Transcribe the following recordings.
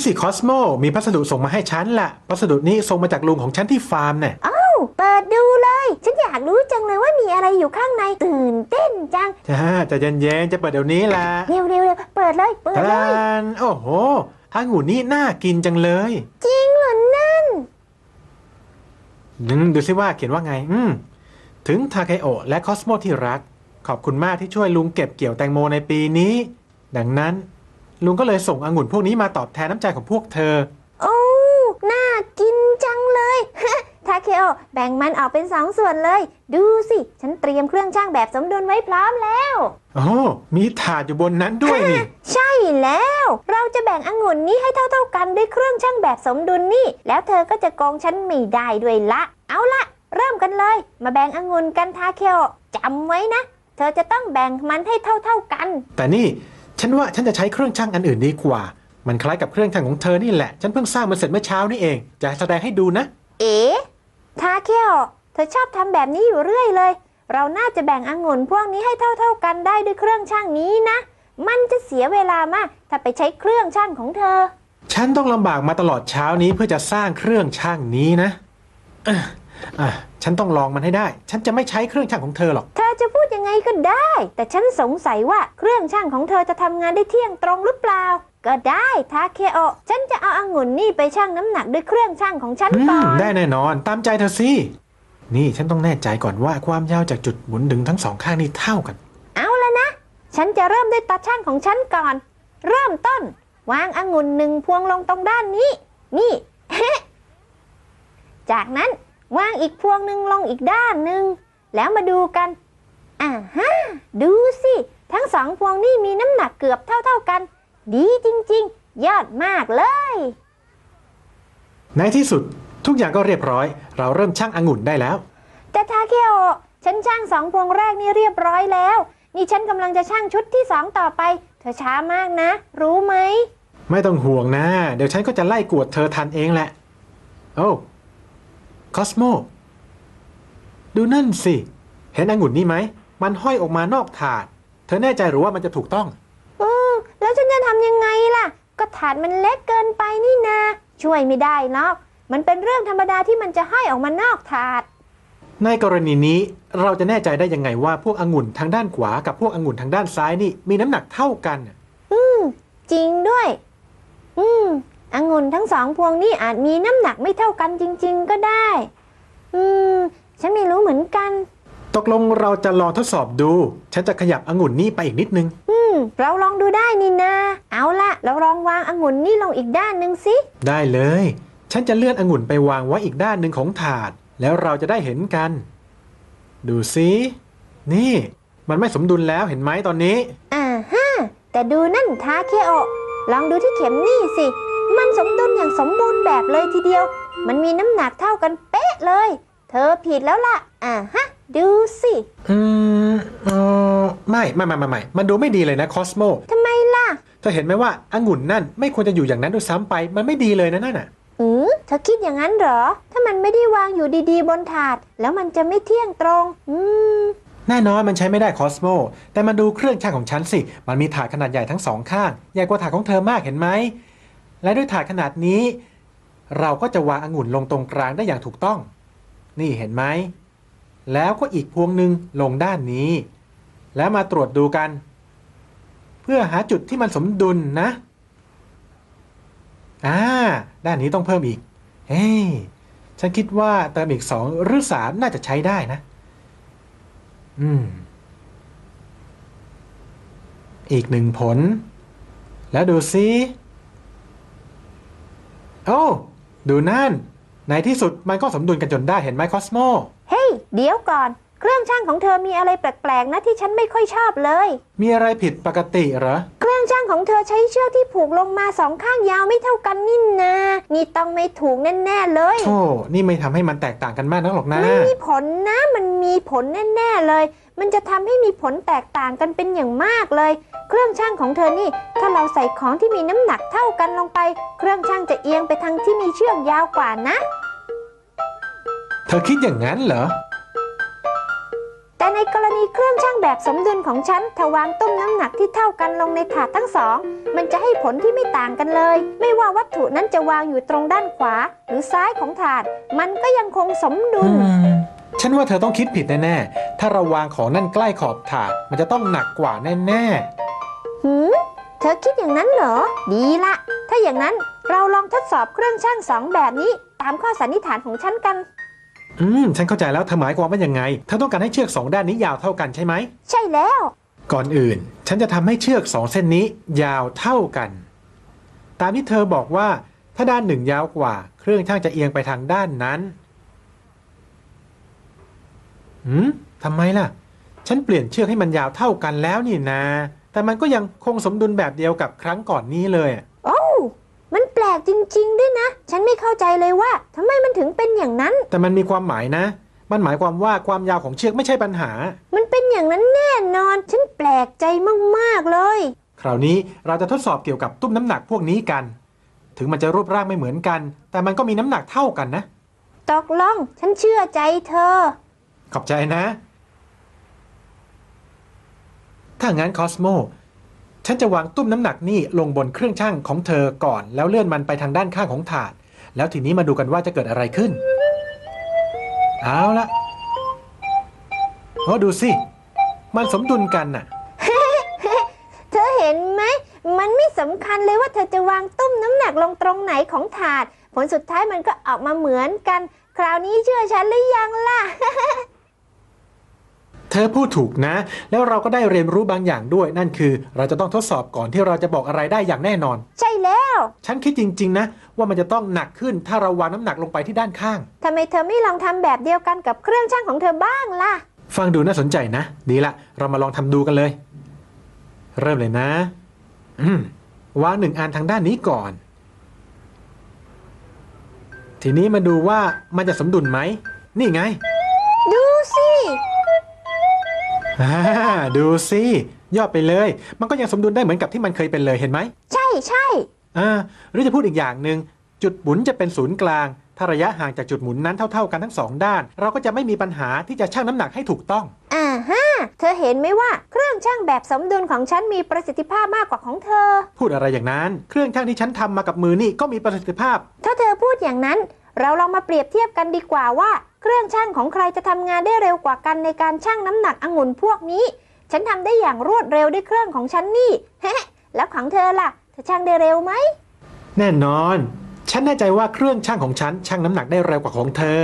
ดูนี่สิคอสโมมีพัสดุส่งมาให้ฉันละพัสดุนี้ส่งมาจากลุงของฉันที่ฟาร์มเนี่ยเปิดดูเลย ฉันอยากรู้จังเลยว่ามีอะไรอยู่ข้างในตื่นเต้นจังจ้าใจะเย็นๆจะเปิดเดี๋ยวนี้ละเร็วเร็วเร็วเปิดเลยเปิดทาเลยนโอ้โหองุ่นนี่น่ากินจังเลย จริงเหรอนั่นอืมดูสิว่าเขียนว่าไง อืมถึงทาเคโอะและคอสโมที่รัก ขอบคุณมากที่ช่วยลุงเก็บเกี่ยวแตงโมในปีนี้ ดังนั้น ลุงก็เลยส่งองุ่นพวกนี้มาตอบแทนน้ำใจของพวกเธอ โอ้น่ากินจังเลย ทาเคโอแบ่งมันออกเป็นสองส่วนเลย ดูสิ ฉันเตรียมเครื่องช่างแบบสมดุลไว้พร้อมแล้ว โอ้มีถาดอยู่บนนั้นด้วยนี่ ใช่แล้ว เราจะแบ่งองุ่นนี้ให้เท่าๆกันด้วยเครื่องช่างแบบสมดุลนี่ แล้วเธอก็จะโกงฉันไม่ได้ด้วยละ เอาละเริ่มกันเลย มาแบ่งองุ่นกันทาเคโอจำไว้นะ เธอจะต้องแบ่งมันให้เท่าๆกัน แต่นี่ ฉันว่าฉันจะใช้เครื่องช่างอันอื่นดีกว่า มันคล้ายกับเครื่องช่างของเธอนี่แหละ ฉันเพิ่งสร้างมันเสร็จเมื่อเช้านี่เอง จะแสดงให้ดูนะ เอ๋ทาเคโอเธอชอบทำแบบนี้อยู่เรื่อยเลย เราน่าจะแบ่งองุ่นพวกนี้ให้เท่าๆกันได้ด้วยเครื่องช่างนี้นะ มันจะเสียเวลามาก ถ้าไปใช้เครื่องช่างของเธอ ฉันต้องลำบากมาตลอดเช้านี้เพื่อจะสร้างเครื่องช่างนี้นะอะอะฉันต้องลองมันให้ได้ ฉันจะไม่ใช้เครื่องช่างของเธอหรอกเธ อจะพูดยังไงก็ได้ แต่ฉันสงสัยว่าเครื่องช่างของเธอจะทำงานได้เที่ยงตรงหรือเปล่า ก็ได้ทาเคโอฉันจะเอาองุ่นนี่ไปชั่งน้ำหนักด้วยเครื่องช่างของฉันอืก่อมนได้แน่นอนตามใจเธอสิ นี่ฉันต้องแน่ใจก่อนว่าความยาวจากจุดหมุนดึงทั้งสองข้างนี่เท่ากัน เอาละนะ ฉันจะเริ่มด้วยตาช่างของฉันก่อน เริ่มต้น วางองุ่นหนึ่งพวงลงตรงด้านนี้ นี่จากนั้นวางอีกพวงหนึ่งลงอีกด้านหนึ่งแล้วมาดูกัน อ่าฮะดูสิ ทั้งสองพวงนี่มีน้ำหนักเกือบเท่า ๆกัน ดีจริง ๆ ยอดมากเลย ในที่สุดทุกอย่างก็เรียบร้อย เราเริ่มชั่งองุ่นได้แล้ว แต่ทาเคโอฉันช่างสองพวงแรกนี่เรียบร้อยแล้ว นี่ฉันกำลังจะช่างชุดที่สองต่อไป เธอช้ามากนะ รู้ไหม ไม่ต้องห่วงนะ เดี๋ยวฉันก็จะไล่กวดเธอทันเองแหละ โอ้คอสโม ดูนั่นสิ เห็นองุ่นนี่ไหม มันห้อยออกมานอกถาด เธอแน่ใจหรือว่ามันจะถูกต้อง อืมแล้วฉันจะทำยังไงล่ะ ก็ถาดมันเล็กเกินไปนี่นาช่วยไม่ได้หรอกมันเป็นเรื่องธรรมดาที่มันจะให้ออกมานอกถาด ในกรณีนี้เราจะแน่ใจได้ยังไงว่าพวกองุ่นทางด้านขวากับพวกองุ่นทางด้านซ้ายนี่มีน้ำหนักเท่ากันจริงด้วย อืมองุ่นทั้งสองพวงนี่อาจมีน้ำหนักไม่เท่ากันจริง ๆ ก็ได้ อืม ฉันไม่รู้เหมือนกัน ตกลงเราจะลองทดสอบดู ฉันจะขยับองุ่นนี่ไปอีกนิดนึง อืม เราลองดูได้นี่นา เอาละเราลองวางองุ่นนี่ลงอีกด้านหนึ่งสิ ได้เลย ฉันจะเลื่อนองุ่นไปวางไว้อีกด้านหนึ่งของถาด แล้วเราจะได้เห็นกัน ดูสินี่ มันไม่สมดุลแล้วเห็นไหมตอนนี้ อ่าฮะ แต่ดูนั่นทาเคโอลองดูที่เข็มนี่สิ มันสมดุลอย่างสมบูรณ์แบบเลยทีเดียว มันมีน้ำหนักเท่ากันเป๊ะเลย เธอผิดแล้วล่ะ อ่าฮะ ดูสิอืมเออไม่ไม่ไม่ไม่ไม่มันดูไม่ดีเลยนะคอสโมทำไมล่ะ เธอเห็นไหมว่าองุ่นนั่นไม่ควรจะอยู่อย่างนั้นด้วยซ้ำไป มันไม่ดีเลยนะนั่นน่ะ อืมเธอคิดอย่างนั้นเหรอ ถ้ามันไม่ได้วางอยู่ดีๆ บนถาด แล้วมันจะไม่เที่ยงตรง อืม แน่นอนมันใช้ไม่ได้คอสโม แต่มาดูเครื่องช่างของฉันสิ มันมีถาดขนาดใหญ่ทั้งสองข้าง ใหญ่กว่าถาดของเธอมากเห็นไหม และด้วยถาดขนาดนี้ เราก็จะวางองุ่นลงตรงกลางได้อย่างถูกต้อง นี่เห็นไหม แล้วก็อีกพวงหนึ่งลงด้านนี้ แล้วมาตรวจดูกัน เพื่อหาจุดที่มันสมดุลนะอ่าด้านนี้ต้องเพิ่มอีก เฮ้ฉันคิดว่าเติมอีกสองหรือสามน่าจะใช้ได้นะ อืม อีกหนึ่งผล แล้วดูซิ โอ้ ดูนั่น ในที่สุดมันก็สมดุลกันจนได้เห็นไหมคอสโม เฮ้ยเดี๋ยวก่อน เครื่องช่างของเธอมีอะไรแปลกๆนะที่ฉันไม่ค่อยชอบเลย มีอะไรผิดปกติเหรอ เครื่องช่างของเธอใช้เชือกที่ผูกลงมาสองข้างยาวไม่เท่ากันนี่นานี่ต้องไม่ถูกแน่ๆเลย โธ่นี่ไม่ทำให้มันแตกต่างกันมากนักหรอกนะ มันมีผลนะมันมีผลแน่ๆเลย มันจะทำให้มีผลแตกต่างกันเป็นอย่างมากเลย เครื่องช่างของเธอนี่ ถ้าเราใส่ของที่มีน้ำหนักเท่ากันลงไป เครื่องช่างจะเอียงไปทางที่มีเชือกยาวกว่านะ เธอคิดอย่างนั้นเหรอ แต่ในกรณีเครื่องชั่งแบบสมดุลของฉันถ้าวางตุ้มน้ำหนักที่เท่ากันลงในถาดทั้งสอง มันจะให้ผลที่ไม่ต่างกันเลย ไม่ว่าวัตถุนั้นจะวางอยู่ตรงด้านขวา หรือซ้ายของถาด มันก็ยังคงสมดุล ฉันว่าเธอต้องคิดผิดแน่ๆ ถ้าเราวางของนั่นใกล้ขอบถาด มันจะต้องหนักกว่าแน่หืมเธอคิดอย่างนั้นเหรอ ดีละ ถ้าอย่างนั้นเราลองทดสอบเครื่องชั่งสองแบบนี้ ตามข้อสันนิษฐานของฉันกันๆ อืม ฉันเข้าใจแล้วเธอหมายความว่ายังไงเธอต้องการให้เชือกสองด้านนี้ยาวเท่ากันใช่ไหม ใช่แล้ว ก่อนอื่น ฉันจะทำให้เชือกสองเส้นนี้ยาวเท่ากัน ตามที่เธอบอกว่า ถ้าด้านหนึ่งยาวกว่า เครื่องช่างจะเอียงไปทางด้านนั้นหืมทำไมล่ะ ฉันเปลี่ยนเชือกให้มันยาวเท่ากันแล้วนี่นาแต่มันก็ยังคงสมดุลแบบเดียวกับครั้งก่อนนี้เลยอะโอ้วมัน แปลกจริง ๆ ด้วยนะ ฉันไม่เข้าใจเลยว่าทำไมมันถึงเป็นอย่างนั้น แต่มันมีความหมายนะ มันหมายความว่าความยาวของเชือกไม่ใช่ปัญหา มันเป็นอย่างนั้นแน่นอน ฉันแปลกใจมากๆเลย คราวนี้เราจะทดสอบเกี่ยวกับตุ้มน้ำหนักพวกนี้กัน ถึงมันจะรูปร่างไม่เหมือนกัน แต่มันก็มีน้ำหนักเท่ากันนะ ตกลง ฉันเชื่อใจเธอ ขอบใจนะ ถ้างั้นคอสโม ฉันจะวางตุ้มน้ำหนักนี่ลงบนเครื่องชั่งของเธอก่อน แล้วเลื่อนมันไปทางด้านข้างของถาด แล้วทีนี้มาดูกันว่าจะเกิดอะไรขึ้น เอาละโอ้ดูสิ มันสมดุลกันน่ะ เธอเห็นไหม มันไม่สำคัญเลยว่าเธอจะวางตุ้มน้ำหนักลงตรงไหนของถาด ผลสุดท้ายมันก็ออกมาเหมือนกัน คราวนี้เชื่อฉันหรือยังล่ะ เธอพูดถูกนะ แล้วเราก็ได้เรียนรู้บางอย่างด้วย นั่นคือเราจะต้องทดสอบก่อนที่เราจะบอกอะไรได้อย่างแน่นอน ใช่แล้ว ฉันคิดจริง ๆ นะ ว่ามันจะต้องหนักขึ้นถ้าเราวางน้ำหนักลงไปที่ด้านข้าง ทำไมเธอไม่ลองทำแบบเดียวกันกับเครื่องชั่งของเธอบ้างล่ะ ฟังดูน่าสนใจนะ ดีละ เรามาลองทำดูกันเลย เริ่มเลยนะ อืมวางหนึ่งอันทางด้านนี้ก่อน ทีนี้มาดูว่ามันจะสมดุลไหม นี่ไง ดูสิย่อไปเลย มันก็ยังสมดุลได้เหมือนกับที่มันเคยเป็นเลยเห็นไหมใช่ใช่อ่าหรือจะพูดอีกอย่างหนึ่งจุดหมุนจะเป็นศูนย์กลาง ถ้าระยะห่างจากจุดหมุนนั้นเท่า ๆ กันทั้งสองด้าน เราก็จะไม่มีปัญหาที่จะชั่งน้ำหนักให้ถูกต้อง อ่าฮะ เธอเห็นไหมว่าเครื่องชั่งแบบสมดุลของฉันมีประสิทธิภาพมากกว่าของเธอ พูดอะไรอย่างนั้น เครื่องชั่งที่ฉันทำมากับมือนี่ก็มีประสิทธิภาพ ถ้าเธอพูดอย่างนั้น เราลองมาเปรียบเทียบกันดีกว่าว่า เครื่องชั่งของใครจะทำงานได้เร็วกว่ากันในการชั่งน้ำหนักองุ่นพวกนี้ ฉันทำได้อย่างรวดเร็วด้วยเครื่องของฉันนี่แล้วของเธอล่ะเธอชั่งได้เร็วไหมแน่นอน ฉันแน่ใจว่าเครื่องชั่งของฉันชั่งน้ำหนักได้เร็วกว่าของเธอ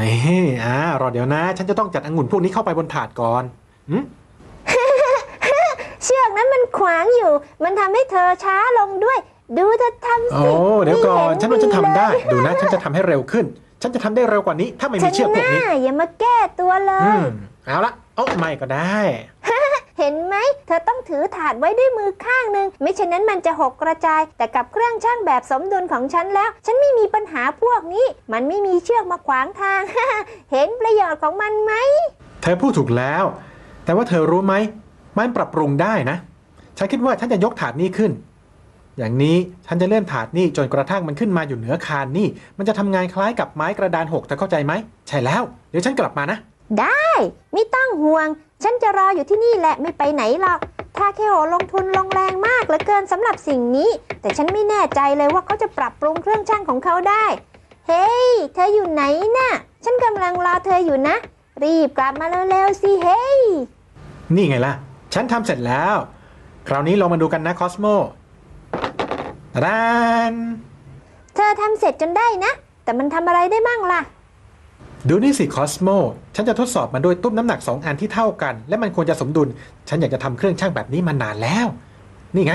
นี่อ่ารอเดี๋ยวนะ ฉันจะต้องจัดองุ่นพวกนี้เข้าไปบนถาดก่อนหึเชือกนั้นมันขวางอยู่ มันทำให้เธอช้าลงด้วย ดูเธอทำโอ้สิเดี๋ยวก่อนไม่เห็ฉันว่าฉันทำได้เลยดูนะ ฉันจะทำให้เร็วขึ้น ฉันจะทำได้เร็วกว่านี้ ถ้าไม่มีเชือกพวกนี้ ฉันน่าอย่ามาแก้ตัวเลอืย มเอาละโอ้ไม่ก็ได้ เห็นไหม เธอต้องถือถาดไว้ด้วยมือข้างหนึ่งไม่เช่นนั้นมันจะหกกระจาย แต่กับเครื่องช่างแบบสมดุลของฉันแล้ว ฉันไม่มีปัญหาพวกนี้ มันไม่มีเชือกมาขวางทาง เห็นประโยชน์ของมันไหม เธอพูดถูกแล้ว แต่ว่าเธอรู้ไหม มันปรับปรุงได้นะ ฉันคิดว่าฉันจะยกถาดนี้ขึ้น อย่างนี้ฉันจะเลื่อนถาดนี่จนกระทั่งมันขึ้นมาอยู่เหนือคานนี่ มันจะทำงานคล้ายกับไม้กระดานหกเธอเข้าใจไหม ใช่แล้ว เดี๋ยวฉันกลับมานะ ได้ไม่ต้องห่วง ฉันจะรออยู่ที่นี่แหละไม่ไปไหนหรอกทาเคโอลงทุนลงแรงมากเหลือเกินสำหรับสิ่งนี้ แต่ฉันไม่แน่ใจเลยว่าเขาจะปรับปรุงเครื่องช่างของเขาได้ เฮ้ย เธออยู่ไหนน่ะ ฉันกำลังรอเธออยู่นะ รีบกลับมาเร็วๆสิเฮ้ยนี่ไงล่ะ ฉันทำเสร็จแล้ว คราวนี้ลองมาดูกันนะคอสโม ตาดานเธอทำเสร็จจนได้นะ แต่มันทำอะไรได้บ้างล่ะ ดูนี่สิคอสโม ฉันจะทดสอบมันด้วยตุ้มน้ำหนักสองอันที่เท่ากัน และมันควรจะสมดุล ฉันอยากจะทำเครื่องช่างแบบนี้มานานแล้ว นี่ไง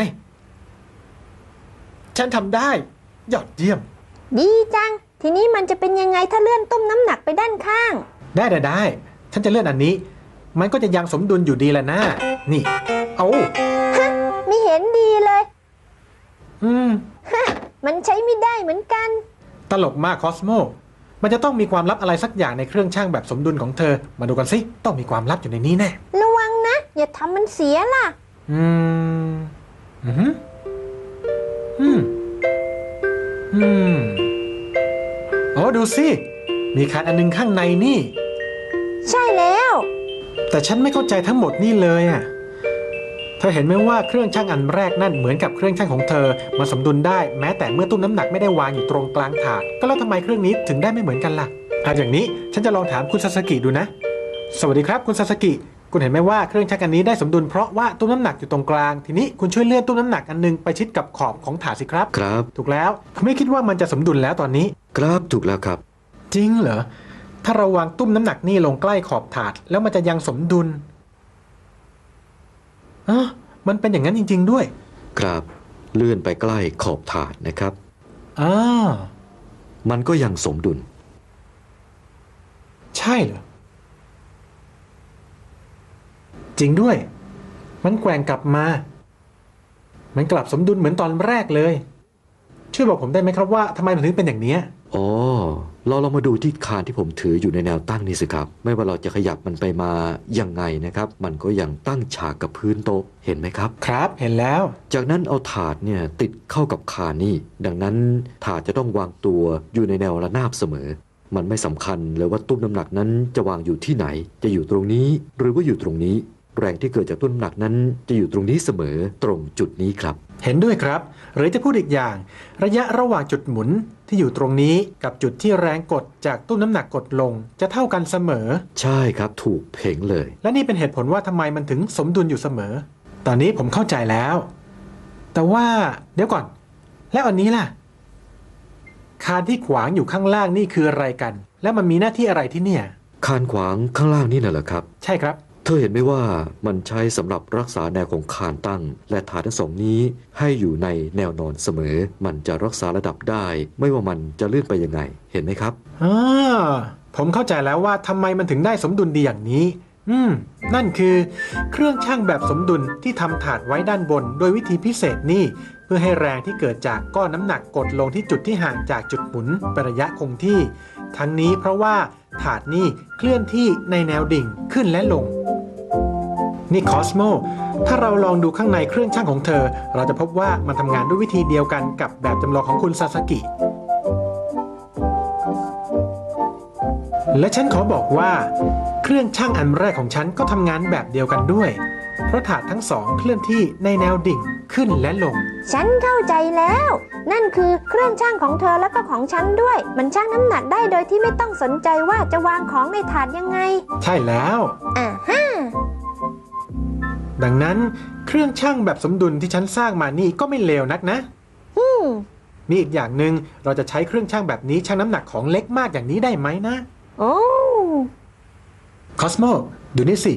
ฉันทำได้ ยอดเยี่ยม ดีจัง ทีนี้มันจะเป็นยังไงถ้าเลื่อนตุ้มน้ำหนักไปด้านข้าง ได้ได้ได้ ฉันจะเลื่อนอันนี้ มันก็จะยังสมดุลอยู่ดีแหละนะ นี่ เอา ไม่เห็นดีเลย อืมมันใช้ไม่ได้เหมือนกัน ตลกมากคอสโม มันจะต้องมีความลับอะไรสักอย่างในเครื่องช่างแบบสมดุลของเธอ มาดูกันสิ ต้องมีความลับอยู่ในนี้แน่ ระวังนะ อย่าทำมันเสียล่ะ อืม อืมอืมอืมโอ้ดูสิ มีคานอันนึงข้างในนี่ ใช่แล้ว แต่ฉันไม่เข้าใจทั้งหมดนี่เลยอะ เธอเห็นไหมว่าเครื่องชั่งอันแรกนั่นเหมือนกับเครื่องชั่งของเธอมันสมดุลได้แม้แต่เมื่อตุ้มน้ำหนักไม่ได้วางอยู่ตรงกลางถาด ก็แล้วทำไมเครื่องนี้ถึงได้ไม่เหมือนกันล่ะเอาอย่างนี้ฉันจะลองถามคุณซาสกิดูนะ สวัสดีครับคุณซาสกิคุณเห็นไหมว่าเครื่องชั่งอันนี้ได้สมดุลเพราะว่าตุ้มน้ำหนักอยู่ตรงกลาง ทีนี้คุณช่วยเลื่อนตุ้มน้ำหนักอันหนึงไปชิดกับขอบของถาดสิครับ ครับ ถูกแล้วคุณไม่คิดว่ามันจะสมดุลแล้วตอนนี้ ครับถูกแล้วครับ จริงเหรอถ้าเราวางตุ้มน้ำหนักนี่ลงใกล้ขอบถาด แล้วมันจะยังสมดุล อ๋อมันเป็นอย่างนั้นจริง ๆ ด้วย ครับ เลื่อนไปใกล้ขอบถาดนะครับอ่ามันก็ยังสมดุล ใช่เหรอ จริงด้วย มันแกว่งกลับมา มันกลับสมดุลเหมือนตอนแรกเลย ช่วยบอกผมได้ไหมครับว่าทำไมมันถึงเป็นอย่างเนี้ย อ๋อเราลองมาดูที่คานที่ผมถืออยู่ในแนวตั้งนี่สิครับ ไม่ว่าเราจะขยับมันไปมายังไงนะครับ มันก็ยังตั้งฉากกับพื้นโต๊ะเห็นไหมครับ ครับเห็นแล้ว จากนั้นเอาถาดเนี่ยติดเข้ากับคานนี่ ดังนั้นถาดจะต้องวางตัวอยู่ในแนวระนาบเสมอ มันไม่สำคัญเลยว่าตุ้มน้ำหนักนั้นจะวางอยู่ที่ไหน จะอยู่ตรงนี้ หรือว่าอยู่ตรงนี้ แรงที่เกิดจากตุ้มน้ำหนักนั้นจะอยู่ตรงนี้เสมอตรงจุดนี้ครับ เห็นด้วยครับ หรือจะพูดอีกอย่าง ระยะระหว่างจุดหมุนที่อยู่ตรงนี้กับจุดที่แรงกดจากตุ้มน้ำหนักกดลง จะเท่ากันเสมอ ใช่ครับถูกเพ่งเลย และนี่เป็นเหตุผลว่าทำไมมันถึงสมดุลอยู่เสมอ ตอนนี้ผมเข้าใจแล้ว แต่ว่าเดี๋ยวก่อน แล้วอันนี้ล่ะ คานที่ขวางอยู่ข้างล่างนี่คืออะไรกัน แล้วมันมีหน้าที่อะไรที่เนี่ย คานขวางข้างล่างนี่น่ะเหรอครับ ใช่ครับ เธอเห็นไหมว่ามันใช้สำหรับรักษาแนวของคานตั้ง และฐานทั้งสองนี้ให้อยู่ในแนวนอนเสมอ มันจะรักษาระดับได้ ไม่ว่ามันจะเลื่อนไปยังไง เห็นไหมครับอ่าผมเข้าใจแล้วว่าทำไมมันถึงได้สมดุลดีอย่างนี้ อืม นั่นคือ เครื่องช่างแบบสมดุลที่ทำถาดไว้ด้านบน โดยวิธีพิเศษนี่ เพื่อให้แรงที่เกิดจากก้อนน้ำหนักกดลงที่จุดที่ห่างจากจุดหมุนเป็นระยะคงที่ ทั้งนี้เพราะว่าถาดนี่เคลื่อนที่ในแนวดิ่งขึ้นและลง นี่คอสโมถ้าเราลองดูข้างในเครื่องช่างของเธอ เราจะพบว่ามันทำงานด้วยวิธีเดียวกันกับแบบจำลองของคุณซาสกิ และฉันขอบอกว่า เครื่องช่างอันแรกของฉันก็ทำงานแบบเดียวกันด้วย เพราะถาดทั้งสองเคลื่อนที่ในแนวดิ่งขึ้นและลง ฉันเข้าใจแล้ว นั่นคือเครื่องช่างของเธอแล้วก็ของฉันด้วย มันชั่งน้ำหนักได้โดยที่ไม่ต้องสนใจว่าจะวางของในถาดยังไง ใช่แล้ว อ่าฮะ ดังนั้นเครื่องช่างแบบสมดุลที่ฉันสร้างมานี่ก็ไม่เลวนักนะอืมมีอีกอย่างหนึ่งเราจะใช้เครื่องช่างแบบนี้ชั่งน้ำหนักของเล็กมากอย่างนี้ได้ไหมนะโอ้คอสโมดูนี่สิ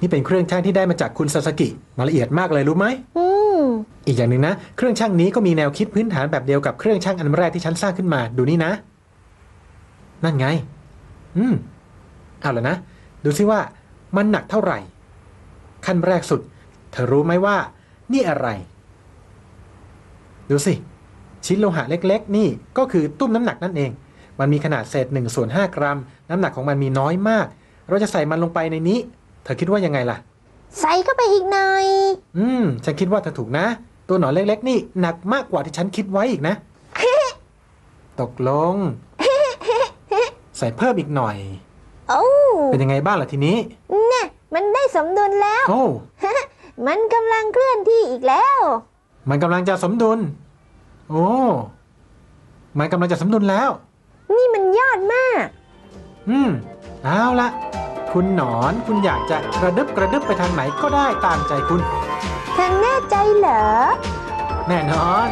นี่เป็นเครื่องช่างที่ได้มาจากคุณซาสกิมาละเอียดมากเลยรู้ไหมอืมอีกอย่างหนึ่งนะ เครื่องช่างนี้ก็มีแนวคิดพื้นฐานแบบเดียวกับเครื่องช่างอันแรกที่ฉันสร้างขึ้นมาดูนี่นะ นั่นไง อืมเอาละนะ ดูซิว่ามันหนักเท่าไหร่ ขั้นแรกสุด เธอรู้ไหมว่า นี่อะไร ดูสิ ชิ้นโลหะเล็กๆ นี่ก็คือตุ้มน้ำหนักนั่นเอง มันมีขนาดเศษ1ส่วน5กรัม น้ำหนักของมันมีน้อยมาก เราจะใส่มันลงไปในนี้ เธอคิดว่ายังไงล่ะ ใส่เข้าไปอีกหน่อย อืม ฉันคิดว่าเธอถูกนะ ตัวหนอนเล็กๆ นี่หนักมากกว่าที่ฉันคิดไว้อีกนะ ตกลง ใส่เพิ่มอีกหน่อย โอ้ เป็นยังไงบ้างล่ะทีนี้เนี่ย มันได้สมดุลแล้ว โอ้ มันกำลังเคลื่อนที่อีกแล้ว มันกำลังจะสมดุล โอ้ มันกำลังจะสมดุลแล้ว นี่มันยอดมาก อืม เอาละคุณหนอนคุณอยากจะกระดึบกระดึบไปทางไหนก็ได้ตามใจคุณเธอแน่ใจเหรอ แน่นอน